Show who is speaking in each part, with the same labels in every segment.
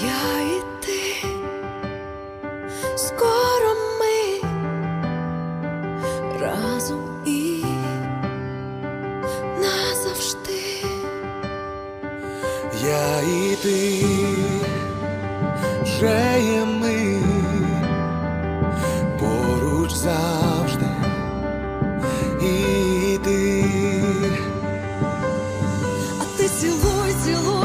Speaker 1: Я і ти. Скоро ми разом і назавжди.
Speaker 2: Я і ти. Вже є ми. Поруч завжди. І ти.
Speaker 1: А ти цілуй, цілуй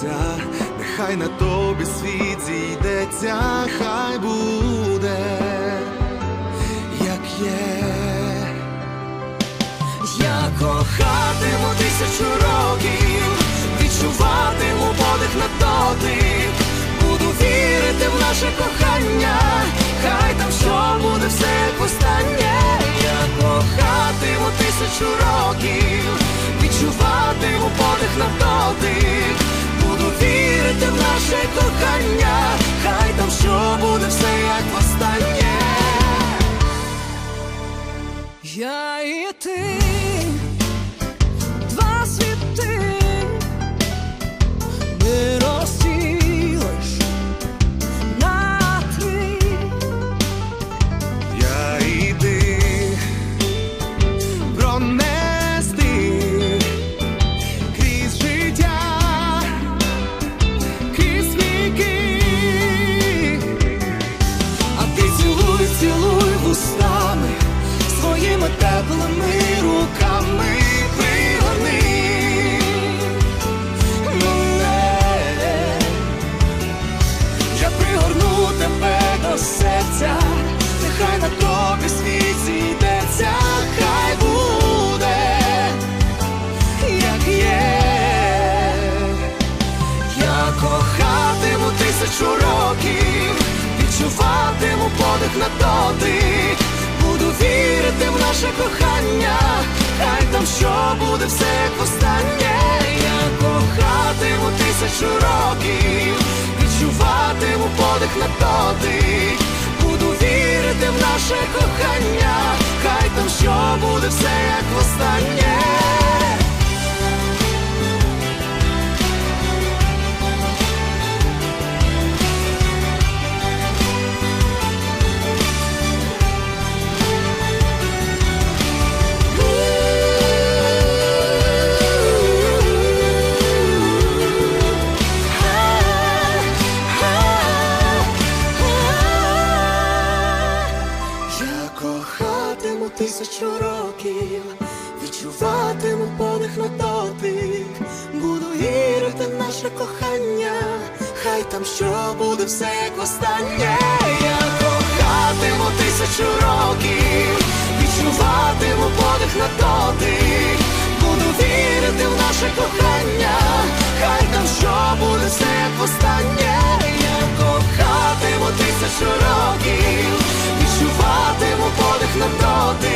Speaker 2: серця, нехай на тобі світ зійдеться, хай буде, як є. Я кохатиму тисячу років, відчуватиму подих на дотик, буду вірити в наше кохання, хай там що буде все як востаннє. Я кохатиму тисячу років, відчуватиму подих на дотик, наше кохання, хай там що буде все як востаннє.
Speaker 1: Я
Speaker 2: років, відчуватиму подих на дотик, буду вірити в наше кохання, хай там що буде все як востаннє. Я кохатиму тисячу років, відчуватиму подих на дотик, буду вірити в наше кохання, хай там що буде все як востаннє. Кохатиму тисячу років, відчуватиму подих на дотик, буду вірити в наше кохання, хай там що буде все як востаннє. Я кохатиму тисячу років, відчуватиму подих на дотик, буду вірити в наше кохання, хай там що буде все як востаннє. напроти.